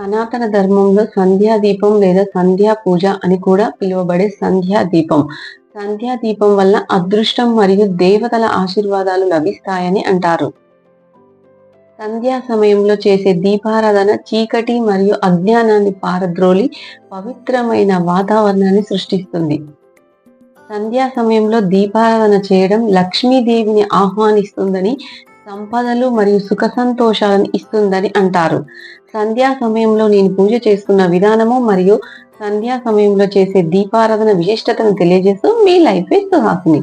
సనాతన ధర్మంలో సంధ్యా దీపం లేదా సంధ్యా పూజ అని కూడా పిలువబడే సంధ్యా దీపం. సంధ్యా దీపం వల్ల అదృష్టం మరియు దేవతల ఆశీర్వాదాలు లభిస్తాయని అంటారు. సంధ్యా సమయంలో చేసే దీపారాధన చీకటి మరియు అజ్ఞానాన్ని పారద్రోలి పవిత్రమైన వాతావరణాన్ని సృష్టిస్తుంది. సంధ్యా సమయంలో దీపారాధన చేయడం లక్ష్మీదేవిని ఆహ్వానిస్తుందని సంపదలు మరియు సుఖ సంతోషాలను ఇస్తుందని అంటారు. సంధ్యా సమయంలో నేను పూజ చేసుకున్న విధానము మరియు సంధ్యా సమయంలో చేసే దీపారాధన విశిష్టతను తెలియజేస్తూ మీ లైఫ్ ఇస్ సుహాసిని.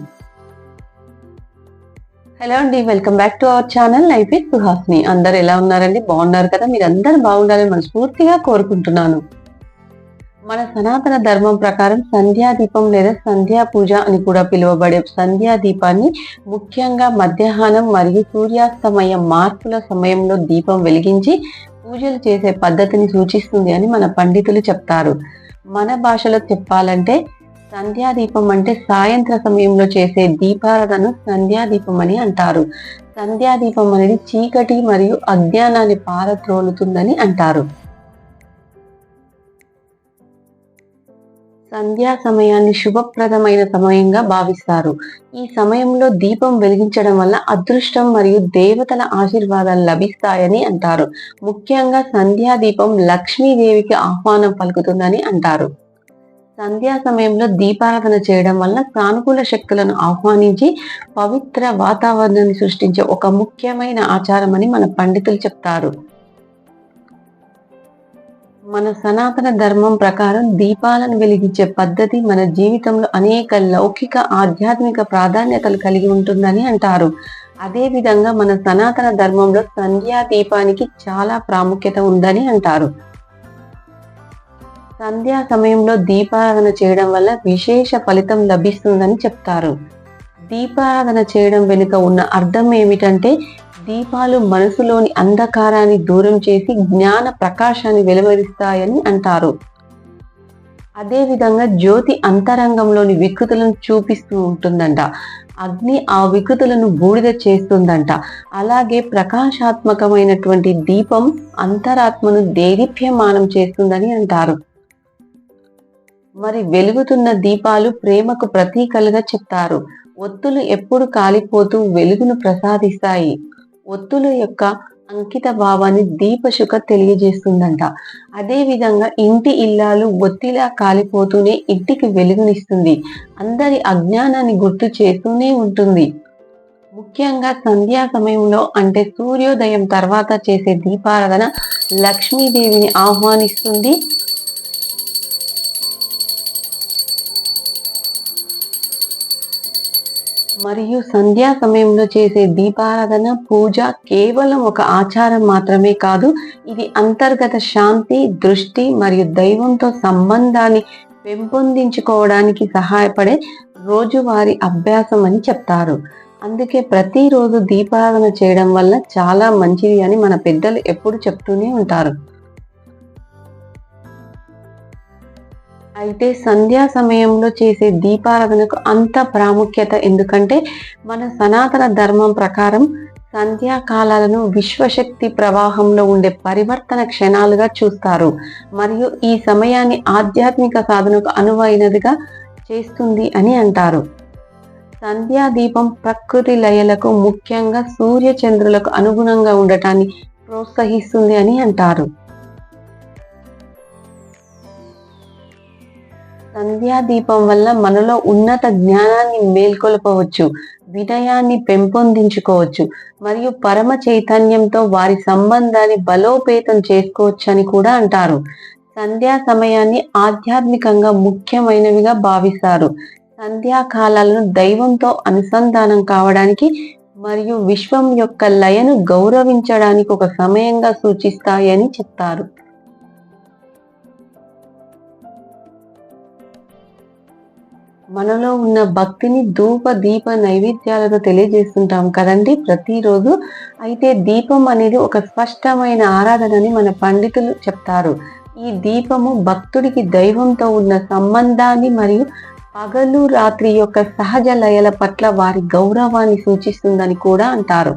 హలో అండి welcome back to our channel life is Suhasini అందరు ఎలా ఉన్నారండి? బాగున్నారు కదా? మీరు అందరు బాగుండాలని మనస్ఫూర్తిగా కోరుకుంటున్నాను. మన సనాతన ధర్మం ప్రకారం సంధ్యా దీపం లేదా సంధ్యా పూజ అని కూడా పిలువబడే సంధ్యా దీపాన్ని ముఖ్యంగా మధ్యాహ్నం మరియు సూర్యాస్తమయ మార్పుల సమయంలో దీపం వెలిగించి పూజలు చేసే పద్ధతిని సూచిస్తుంది అని మన పండితులు చెప్తారు. మన భాషలో చెప్పాలంటే సంధ్యాదీపం అంటే సాయంత్ర సమయంలో చేసే దీపారాధన సంధ్యాదీపం అని అంటారు. సంధ్యాదీపం అనేది చీకటి మరియు అజ్ఞానాన్ని పారద్రోలుతుందని అంటారు. సంధ్యా సమయాన్ని శుభప్రదమైన సమయంగా భావిస్తారు. ఈ సమయంలో దీపం వెలిగించడం వల్ల అదృష్టం మరియు దేవతల ఆశీర్వాదాలు లభిస్తాయని అంటారు. ముఖ్యంగా సంధ్యా దీపం లక్ష్మీదేవికి ఆహ్వానం పలుకుతుందని అంటారు. సంధ్యా సమయంలో దీపారాధన చేయడం వల్ల సానుకూల శక్తులను ఆహ్వానించి పవిత్ర వాతావరణాన్ని సృష్టించే ఒక ముఖ్యమైన ఆచారం అని మన పండితులు చెప్తారు. మన సనాతన ధర్మం ప్రకారం దీపాలను వెలిగించే పద్ధతి మన జీవితంలో అనేక లౌకిక ఆధ్యాత్మిక ప్రాధాన్యతలు కలిగి ఉంటుందని అంటారు. అదే విధంగా మన సనాతన ధర్మంలో సంధ్యా దీపానికి చాలా ప్రాముఖ్యత ఉందని అంటారు. సంధ్యా సమయంలో దీపారాధన చేయడం వల్ల విశేష ఫలితం లభిస్తుందని చెప్తారు. దీపారాధన చేయడం వెనుక ఉన్న అర్థం ఏమిటంటే దీపాలు మనసులోని అంధకారాన్ని దూరం చేసి జ్ఞాన ప్రకాశాన్ని వెలువరిస్తాయని అంటారు. అదేవిధంగా జ్యోతి అంతరంగంలోని వికృతులను చూపిస్తూ ఉంటుందంట. అగ్ని ఆ వికృతులను బూడిద చేస్తుందంట. అలాగే ప్రకాశాత్మకమైనటువంటి దీపం అంతరాత్మను దేదీప్యమానం చేస్తుందని అంటారు. మరి వెలుగుతున్న దీపాలు ప్రేమకు ప్రతీకలుగా చెప్తారు. ఒత్తులు ఎప్పుడు కాలిపోతూ వెలుగును ప్రసాదిస్తాయి. ఒత్తుల యొక్క అంకిత భావాన్ని దీపశుక తెలియజేస్తుందంట. అదే విధంగా ఇంటి ఇల్లాలు ఒత్తిలా కాలిపోతూనే ఇంటికి వెలుగునిస్తుంది. అందరి అజ్ఞానాన్ని గుర్తు చేస్తూనే ఉంటుంది. ముఖ్యంగా సంధ్యా సమయంలో అంటే సూర్యోదయం తర్వాత చేసే దీపారాధన లక్ష్మీదేవిని ఆహ్వానిస్తుంది. మరియు సంధ్యా సమయంలో చేసే దీపారాధన పూజ కేవలం ఒక ఆచారం మాత్రమే కాదు ఇది అంతర్గత శాంతి దృష్టి మరియు దైవంతో సంబంధాన్ని పెంపొందించుకోవడానికి సహాయపడే రోజువారి అభ్యాసం అని చెప్తారు. అందుకే ప్రతిరోజు దీపారాధన చేయడం వల్ల చాలా మంచిది అని మన పెద్దలు ఎప్పుడు చెప్తూనే ఉంటారు. అయితే సంధ్యా సమయంలో చేసే దీపారాధనకు అంత ప్రాముఖ్యత ఎందుకంటే మన సనాతన ధర్మం ప్రకారం సంధ్యాకాలాలను విశ్వశక్తి ప్రవాహంలో ఉండే పరివర్తన క్షణాలుగా చూస్తారు. మరియు ఈ సమయాన్ని ఆధ్యాత్మిక సాధనకు అనువైనదిగా చేస్తుంది అని అంటారు. సంధ్యా దీపం ప్రకృతి లయలకు ముఖ్యంగా సూర్య చంద్రులకు అనుగుణంగా ఉండటాన్ని ప్రోత్సహిస్తుంది అని అంటారు. సంధ్యా దీపం వల్ల మనలో ఉన్నత జ్ఞానాన్ని మేల్కొల్పవచ్చు వినయాన్ని పెంపొందించుకోవచ్చు మరియు పరమ చైతన్యంతో వారి సంబంధాన్ని బలోపేతం చేసుకోవచ్చు అని కూడా అంటారు. సంధ్యా సమయాన్ని ఆధ్యాత్మికంగా ముఖ్యమైనవిగా భావిస్తారు. సంధ్యాకాలాలను దైవంతో అనుసంధానం కావడానికి మరియు విశ్వం యొక్క లయను గౌరవించడానికి ఒక సమయంగా సూచిస్తాయని చెప్తారు. మనలో ఉన్న భక్తిని ధూప దీప నైవేద్యాలతో తెలియజేస్తుంటాం కదండి ప్రతిరోజు. అయితే దీపం అనేది ఒక స్పష్టమైన ఆరాధనని మన పండితులు చెప్తారు. ఈ దీపము భక్తుడికి దైవంతో ఉన్న సంబంధాన్ని మరియు పగలు రాత్రి యొక్క సహజ లయల పట్ల వారి గౌరవాన్ని సూచిస్తుందని కూడా అంటారు.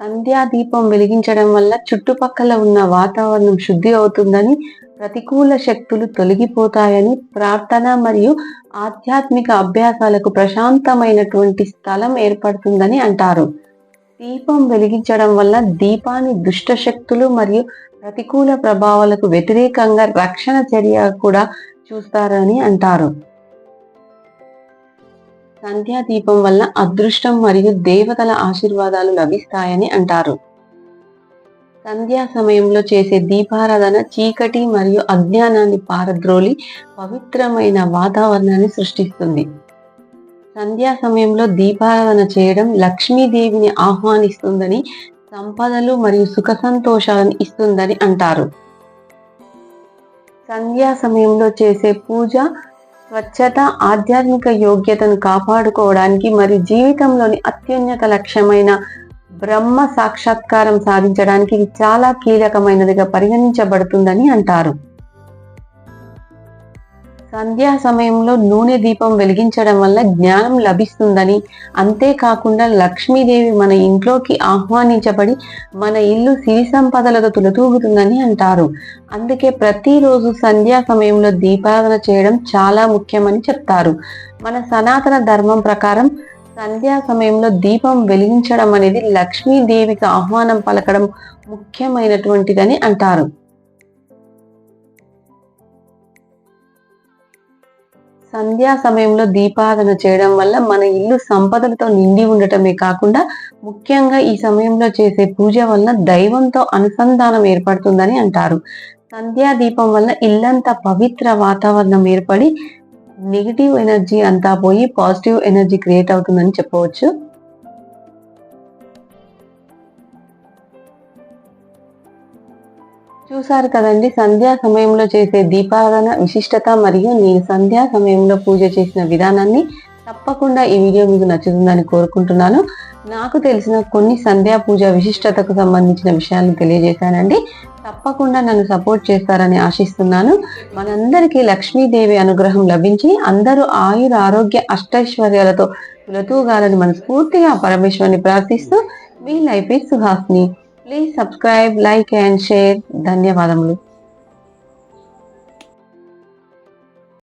సంధ్యా దీపం వెలిగించడం వల్ల చుట్టుపక్కల ఉన్న వాతావరణం శుద్ధి అవుతుందని ప్రతికూల శక్తులు తొలగిపోతాయని ప్రార్థన మరియు ఆధ్యాత్మిక అభ్యాసాలకు ప్రశాంతమైనటువంటి స్థలం ఏర్పడుతుందని అంటారు. దీపం వెలిగించడం వల్ల దీపాన్ని దుష్ట శక్తులు మరియు ప్రతికూల ప్రభావాలకు వ్యతిరేకంగా రక్షణ చర్య కూడా చూస్తారని అంటారు. సంధ్యా దీపం వల్ల అదృష్టం మరియు దేవతల ఆశీర్వాదాలు లభిస్తాయని అంటారు. సంధ్యా సమయంలో చేసే దీపారాధన చీకటి మరియు అజ్ఞానాన్ని పారద్రోలి పవిత్రమైన వాతావరణాన్ని సృష్టిస్తుంది. సంధ్యా సమయంలో దీపారాధన చేయడం లక్ష్మీదేవిని ఆహ్వానిస్తుందని సంపదలు మరియు సుఖ సంతోషాలను ఇస్తుందని అంటారు. సంధ్యా సమయంలో చేసే పూజ స్వచ్ఛత ఆధ్యాత్మిక యోగ్యతను కాపాడుకోవడానికి మరియు జీవితంలోని అత్యున్నత లక్ష్యమైన బ్రహ్మ సాక్షాత్కారం సాధించడానికి ఇది చాలా కీలకమైనదిగా పరిగణించబడుతుందని అంటారు. సంధ్యా సమయంలో నూనె దీపం వెలిగించడం వల్ల జ్ఞానం లభిస్తుందని. అంతేకాకుండా లక్ష్మీదేవి మన ఇంట్లోకి ఆహ్వానించబడి మన ఇల్లు సిరి సంపదలతో తులతూగుతుందని అంటారు. అందుకే ప్రతిరోజు సంధ్యా సమయంలో దీపారాధన చేయడం చాలా ముఖ్యమని చెప్తారు. మన సనాతన ధర్మం ప్రకారం సంధ్యా సమయంలో దీపం వెలిగించడం అనేది లక్ష్మీదేవికి ఆహ్వానం పలకడం ముఖ్యమైనటువంటిదని అంటారు. సంధ్యా సమయంలో దీపారాధన చేయడం వల్ల మన ఇల్లు సంపదలతో నిండి ఉండటమే కాకుండా ముఖ్యంగా ఈ సమయంలో చేసే పూజ వల్ల దైవంతో అనుసంధానం ఏర్పడుతుందని అంటారు. సంధ్యా దీపం వల్ల ఇల్లంతా పవిత్ర వాతావరణం ఏర్పడి నెగిటివ్ ఎనర్జీ అంతా పోయి పాజిటివ్ ఎనర్జీ క్రియేట్ అవుతుందని చెప్పవచ్చు. చూశారు కదండి సంధ్యా సమయంలో చేసే దీపారాధన విశిష్టత మరియు నేను సంధ్యా సమయంలో పూజ చేసిన విధానాన్ని తప్పకుండా ఈ వీడియో మీకు నచ్చుతుందని కోరుకుంటున్నాను. నాకు తెలిసిన కొన్ని సంధ్యా పూజ విశిష్టతకు సంబంధించిన విషయాలను తెలియజేశానండి. తప్పకుండా నన్ను సపోర్ట్ చేస్తారని ఆశిస్తున్నాను. మనందరికీ లక్ష్మీదేవి అనుగ్రహం లభించి అందరూ ఆయుర ఆరోగ్య అష్టైశ్వర్యాలతో తులతూగాలని మనస్ఫూర్తిగా పరమేశ్వరిని ప్రార్థిస్తూ మీ life is Suhasini please subscribe like and share ధన్యవాదములు.